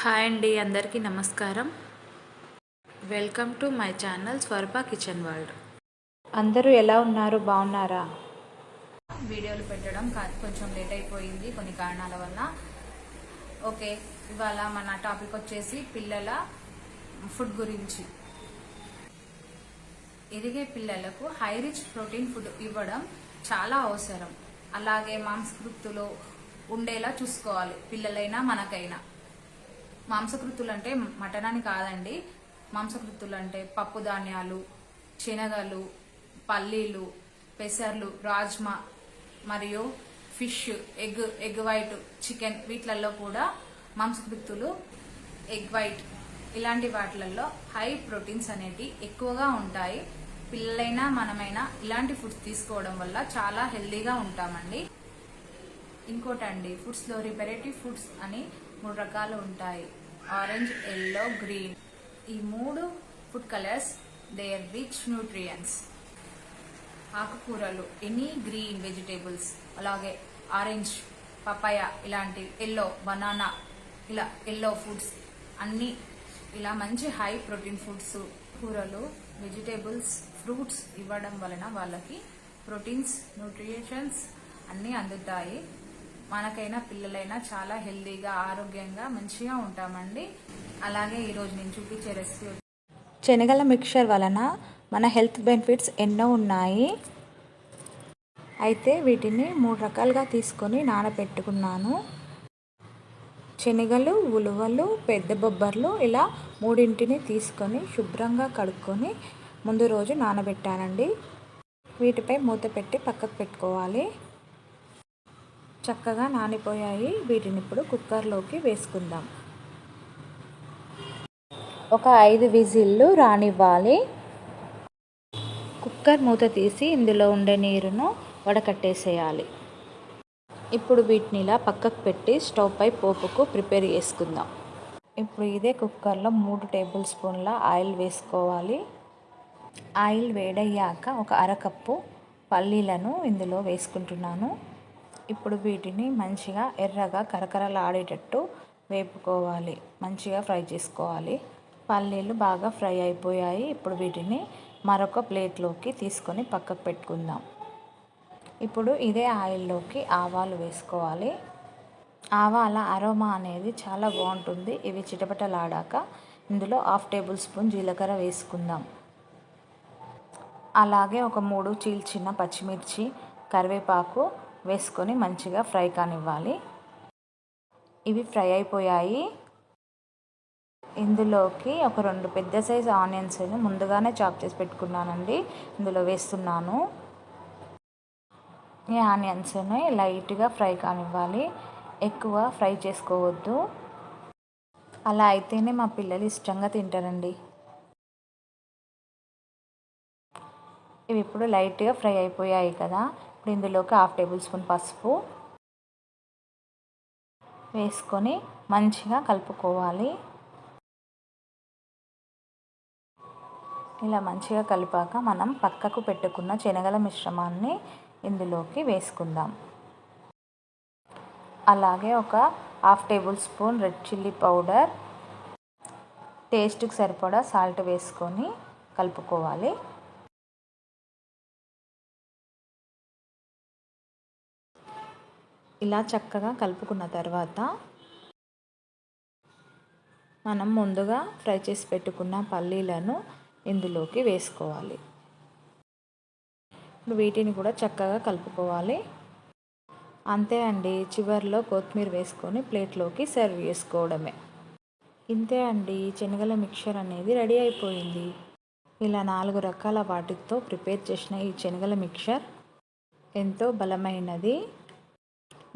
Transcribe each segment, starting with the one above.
Hi అండి అందరికీ నమస్కారం. Welcome to my channel Swarpa kitchen world. అందరూ ఎలా ఉన్నారు? బాగున్నారా? వీడియోలు పెట్టడం కా- కొంచెం లేట్ అయిపోయింది కొన్ని కారణాల వల్ల. ఓకే ఇవాళ మన టాపిక్ వచ్చేసి పిల్లల ఫుడ్ గురించి. ఎదిగే పిల్లలకు హై రిచ్ ప్రోటీన్ ఫుడ్ ఇవ్వడం చాలా అవసరం. అలాగే మాంసకృప్తులు ఉండేలా చూసుకోవాలి పిల్లలైనా మనకైనా. మాంసకృత్తులు అంటే మటన్ అని కాదండి. మాంసకృత్తులు అంటే పప్పు ధాన్యాలు శనగలు పల్లీలు పెసర్లు రాజ్మా మరియు fish egg egg white chicken వీటిలలో కూడా మాంసకృత్తులు ఎగ్ వైట్ ఇలాంటి వాటిలలో హై ప్రోటీన్స్ అనేవి ఎక్కువగా ఉంటాయి. పిల్లలైనా మనమైనా ఇలాంటి ఫుడ్స్ తీసుకోవడం వల్ల చాలా హెల్దీగా ఉంటామండి. ఇంకోటండి ఫుడ్స్లో రిపరేటివ్ ఫుడ్స్ అని మూడు రకాలు ఉంటాయి. ఆరెంజ్ ఎల్లో గ్రీన్ ఈ మూడు food colours they are rich nutrients ఆకుకూరలు ఎనీ గ్రీన్ వెజిటేబుల్స్ అలాగే ఆరెంజ్ పపాయ ఇలాంటి ఎల్లో బనానా ఇలా ఎల్లో ఫుడ్స్ అన్ని ఇలా మంచి హై ప్రోటీన్ ఫుడ్స్ కూరలు వెజిటేబుల్స్ ఫ్రూట్స్ ఇవ్వడం వలన వాళ్ళకి ప్రోటీన్స్ న్యూట్రిషన్స్ అన్నీ అందుతాయి. మనకైనా పిల్లలైనా చాలా హెల్దీగా ఆరోగ్యంగా మంచిగా ఉంటామండి. అలాగే ఈరోజు నేను చూపించే రెసిపీ శనగల మిక్చర్ వలన మన హెల్త్ బెనిఫిట్స్ ఎన్నో ఉన్నాయి. అయితే వీటిని మూడు రకాలుగా తీసుకొని నానబెట్టుకున్నాను. శనగలు ఉలువలు పెద్ద బొబ్బర్లు ఇలా మూడింటిని తీసుకొని శుభ్రంగా కడుక్కొని ముందు రోజు నానబెట్టానండి వీటిపై మూత పెట్టి పక్కకు పెట్టుకోవాలి. చక్కగా నానిపోయాయి. వీటిని ఇప్పుడు కుక్కర్లోకి వేసుకుందాం. ఒక ఐదు విజిల్లు రానివ్వాలి. కుక్కర్ మూత తీసి ఇందులో ఉండే నీరును వడకట్టేసేయాలి. ఇప్పుడు వీటిని ఇలా పక్కకు పెట్టి స్టవ్ పై పోపుకు ప్రిపేర్ చేసుకుందాం. ఇప్పుడు ఇదే కుక్కర్లో మూడు టేబుల్ స్పూన్ల ఆయిల్ వేసుకోవాలి. ఆయిల్ వేడయ్యాక ఒక అరకప్పు పల్లీలను ఇందులో వేసుకుంటున్నాను. ఇప్పుడు వీటిని మంచిగా ఎర్రగా కరకరలాడేటట్టు వేపుకోవాలి. మంచిగా ఫ్రై చేసుకోవాలి. పల్లీలు బాగా ఫ్రై అయిపోయాయి. ఇప్పుడు వీటిని మరొక ప్లేట్లోకి తీసుకొని పక్కకు పెట్టుకుందాం. ఇప్పుడు ఇదే ఆయిల్లోకి ఆవాలు వేసుకోవాలి. ఆవాల అరోమా అనేది చాలా బాగుంటుంది. ఇవి చిటపటలాడాక ఇందులో హాఫ్ టేబుల్ స్పూన్ జీలకర్ర వేసుకుందాం. అలాగే ఒక మూడు చీల్చిన పచ్చిమిర్చి కరివేపాకు వేసుకొని మంచిగా ఫ్రై కానివ్వాలి. ఇవి ఫ్రై అయిపోయాయి. ఇందులోకి ఒక రెండు పెద్ద సైజు ఆనియన్స్ ముందుగానే చాప్ చేసి పెట్టుకున్నానండి. ఇందులో వేస్తున్నాను. ఈ ఆనియన్స్ని లైట్గా ఫ్రై కానివ్వాలి. ఎక్కువ ఫ్రై చేసుకోవద్దు. అలా అయితేనే మా పిల్లలు ఇష్టంగా తింటారండి. ఇవి ఇప్పుడు లైట్గా ఫ్రై అయిపోయాయి కదా. ఇప్పుడు ఇందులోకి హాఫ్ టేబుల్ స్పూన్ పసుపు వేసుకొని మంచిగా కలుపుకోవాలి. ఇలా మంచిగా కలిపాక మనం పక్కకు పెట్టుకున్న శనగల మిశ్రమాన్ని ఇందులోకి వేసుకుందాం. అలాగే ఒక half tablespoon red chilli powder టేస్ట్కి సరిపడా సాల్ట్ వేసుకొని కలుపుకోవాలి. ఇలా చక్కగా కలుపుకున్న తర్వాత మనం ముందుగా ఫ్రై చేసి పెట్టుకున్న పల్లీలను ఇందులోకి వేసుకోవాలి. ఇప్పుడు వీటిని కూడా చక్కగా కలుపుకోవాలి. అంతే అండి చివరిలో కొత్తిమీర వేసుకొని ప్లేట్లోకి సర్వ్ చేసుకోవడమే. ఇంతే అండి శనగల మిక్చర్ అనేది రెడీ అయిపోయింది. ఇలా నాలుగు రకాల వాటితో ప్రిపేర్ చేసిన ఈ శనగల మిక్చర్ ఎంతో బలమైనది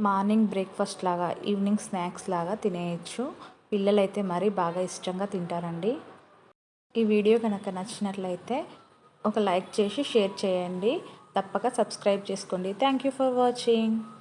మార్నింగ్ బ్రేక్ఫాస్ట్ లాగా ఈవినింగ్ స్నాక్స్ లాగా తినేయచ్చు. పిల్లలైతే మరీ బాగా ఇష్టంగా తింటారండి. ఈ వీడియో కనుక నచ్చినట్లయితే ఒక లైక్ చేసి షేర్ చేయండి. తప్పక సబ్స్క్రైబ్ చేసుకోండి. Thank you for watching.